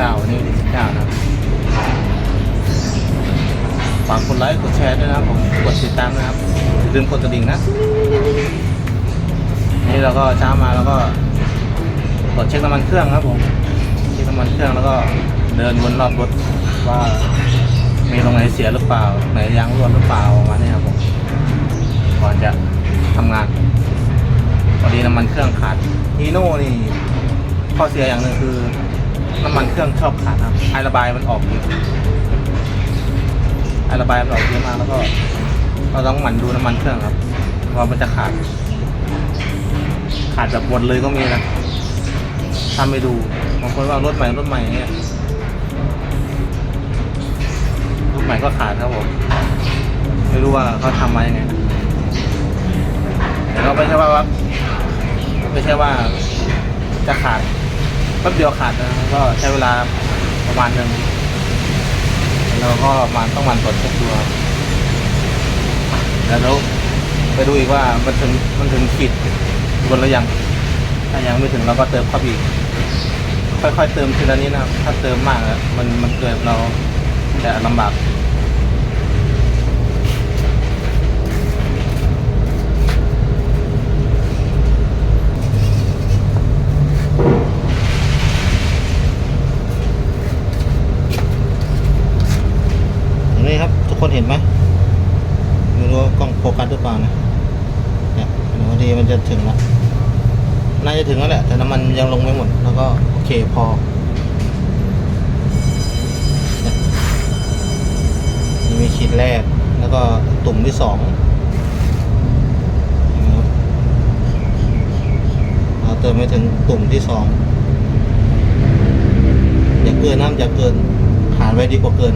9ก้านี่สิบนะฝากกดไลค์กดแชร์ด้วยนะครับผมกดติดตามนะครับอย่าลืมกดกระดิ่งนะ นี่เราก็เช้ามาแล้วก็กดเช็คน้ำมันเครื่องครับผมเช็คน้ำมันเครื่องแล้วก็เดินวนรอบรถว่า มีตรงไหนเสียหรือเปล่า ไหนยางรั่วหรือเปล่ามาณนี้ครับผมก่อนจะทำงานพอดีน้ำมันเครื่องขาดฮีโน่นี่ข้อเสียอย่างหนึ่งคือ น้ำมันเครื่องชอบขาดครับไอระบายมันออกเยอะไอระบายมันออกเยอะมากแล้วก็เราต้องหมั่นดูน้ำมันเครื่องครับว่ามันจะขาด ขาดแบบหมดเลยก็มีนะถ้าไม่ดูบางคนว่ารถใหม่รถใหม่อย่างเงี้ยรถใหม่ก็ขาดครับผมไม่รู้ว่าเขาทำมายังไงนะแต่ก็ไม่ใช่ว่าว่าไม่ใช่ว่าจะขาด แป๊บเดียวขาดนะก็ใช้เวลาประมาณหนึ่งแล้วก็มาต้องมันตรวจเช็คดูครับแล้วเราไปดูอีกว่ามันถึงมันถึงขีดบนหรือยัง ถ้ายังไม่ถึงเราก็เติมเข้าอีก ค่อยๆเติมทีละนิดนะครับ ถ้าเติมมากมันมันเกินเราจะลำบาก นี่ คนเห็นไหมไม่รู้ว่ากล้องโฟกัสหรือเปล่านะเนี่ยพอดีมันจะถึงแล้วน่าจะถึงแล้วแหละ แต่น้ำมันยังลงไม่หมด แล้วก็โอเคพอนี่มีขีดแรก แล้วก็ตุ่มที่สองเห็นไหมครับเราเติมไปถึงตุ่มที่สองอย่าเกินน้ำอย่าเกินหารไว้ดีกว่าเกิน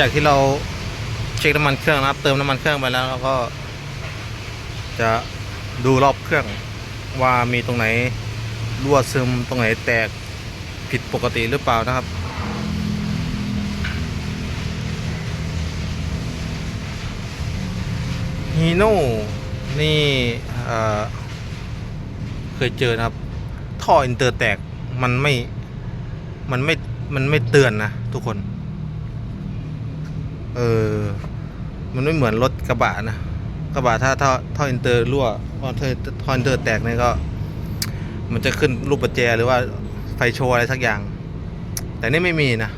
จากที่เราเช็คน้ำมันเครื่องนะครับ เติมน้ำมันเครื่องไปแล้วเราก็ จะดูรอบเครื่องว่ามีตรงไหนรั่วซึมตรงไหนแตกผิดปกติหรือเปล่านะครับฮีโน่นี่เคยเจอนะครับ ท่ออินเตอร์แตกมันไม่ มันไม่ มันไม่เตือนนะทุกคน เออ มันไม่เหมือนรถกระบะนะ กระบะถ้าท่อท่ออินเตอร์รั่วท่อท่ออินเตอร์แตกเนี่ยก็ มันจะขึ้นรูปประแจหรือว่าไฟโชว์อะไรสักอย่าง แต่นี่ไม่มีนะ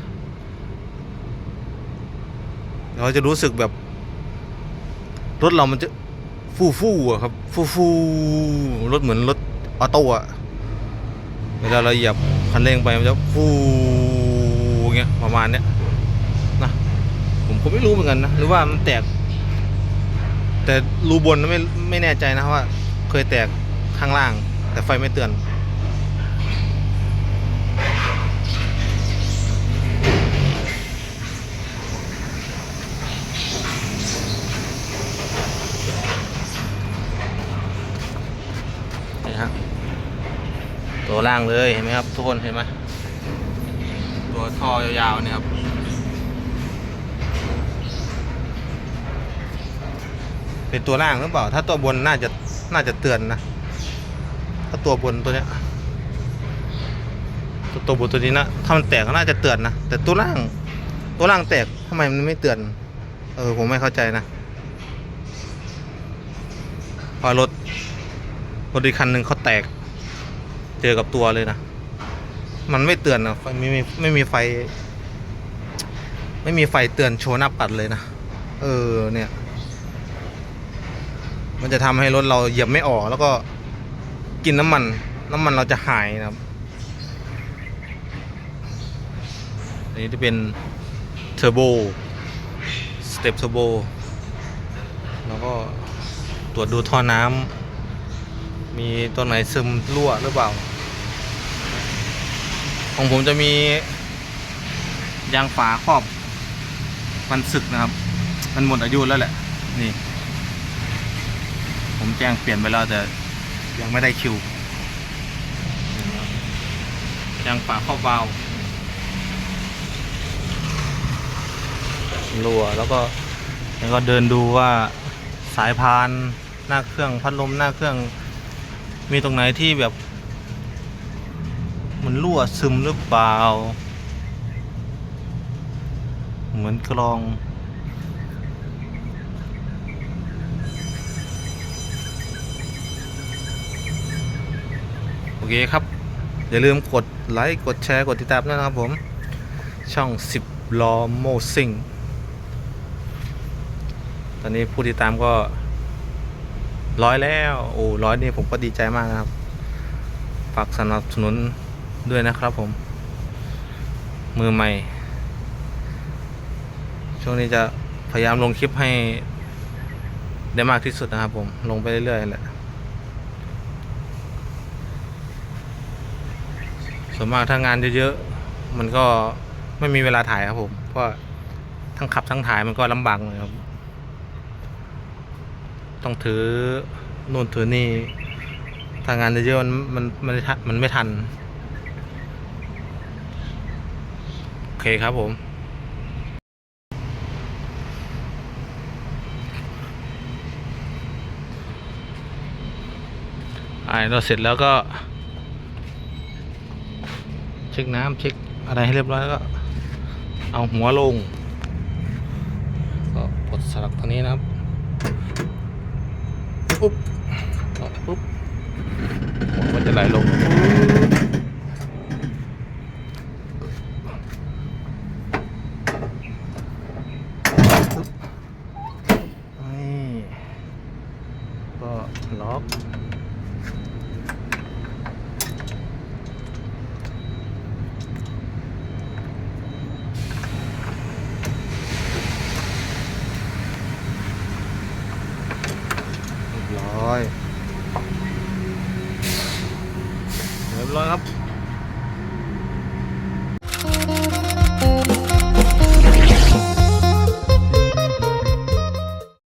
เราจะรู้สึกแบบ รถเรามันจะฟู่ฟู่อะครับ ฟู่ฟู่รถเหมือนรถออโต้อะเวลาเราเหยียบคันเร่งไปมันจะฟู่เงี้ยประมาณเนี้ย ผมไม่รู้เหมือนกันนะหรือว่ามันแตก แต่รูบนไม่ไม่แน่ใจนะว่า เคยแตกข้างล่าง แต่ไฟไม่เตือนตัวล่างเลยเห็นไหมครับทุกคนเห็นไหมตัวท่อยาวๆเนี่ยครับ เป็นตัวล่างหรือเปล่า ถ้าตัวบนน่าจะน่าจะเตือนนะ ถ้าตัวบนตัวเนี้ยตัวตัวบนตัวนี้นะถ้ามันแตกก็น่าจะเตือนนะ แต่ตัวล่าง ตัวล่างแตกทำไมมันไม่เตือน เออผมไม่เข้าใจนะ พอรถรถอีกคันหนึ่งเขาแตก เจอกับตัวเลยนะ มันไม่เตือนนะไฟไม่มีไม่มีไฟ ไม่มีไฟเตือนโชว์หน้าปัดเลยนะ เออเนี่ย มันจะทำให้รถเราเหยียบไม่ออก แล้วก็กินน้ำมัน น้ำมันเราจะหายนะครับอันนี้จะเป็นเทอร์โบสเต็ปเทอร์โบแล้วก็ตรวจดูท่อน้ำมีตัวไหนซึมรั่วหรือเปล่า ของผมจะมียางฝาครอบ มันสึกนะครับ มันหมดอายุแล้วแหละ นี่ ผมแจ้งเปลี่ยนไปแล้วแต่ยังไม่ได้คิวยางฝาครอบวาล์วรั่วแล้วก็แล้วก็เดินดูว่าสายพานหน้าเครื่องพัดลมหน้าเครื่อง มีตรงไหนที่แบบ มันรั่วซึมหรือเปล่า เหมือนกรอง เคครับ อย่าลืมกดไลค์กดแชร์กดติดตามด้วยนะครับผม ช่อง10ล้อโมซิงตอนนี้ผู้ติดตามก็ร้อยแล้วโอ้ร้อยนี่ผมก็ดีใจมากนะครับฝากสนับสนุนด้วยนะครับผม มือใหม่ ช่วงนี้จะพยายามลงคลิปให้ได้มากที่สุดนะครับผม ลงไปเรื่อยๆแหละ ส่วนมากถ้างานเยอะๆมันก็ไม่มีเวลาถ่ายครับผมเพราะทั้งขับทั้งถ่ายมันก็ลำบากเลยครับ ต้องถือนู่นถือนี่ถ้างานเยอะๆมันมันมันไม่ทันไม่ทันโอเคครับผมอ่าเราเสร็จแล้วก็ ช็คน้ำเช็คอะไรให้เรียบร้อยแล้วก็ เอาหัวลง ก็ปลดสลักตัวนี้นะครับปุ๊บปุ๊บหัวมันจะไหลลงปุ๊บนี่ก็ล็อก เรียบ ร้อยเรียบร้อยครับ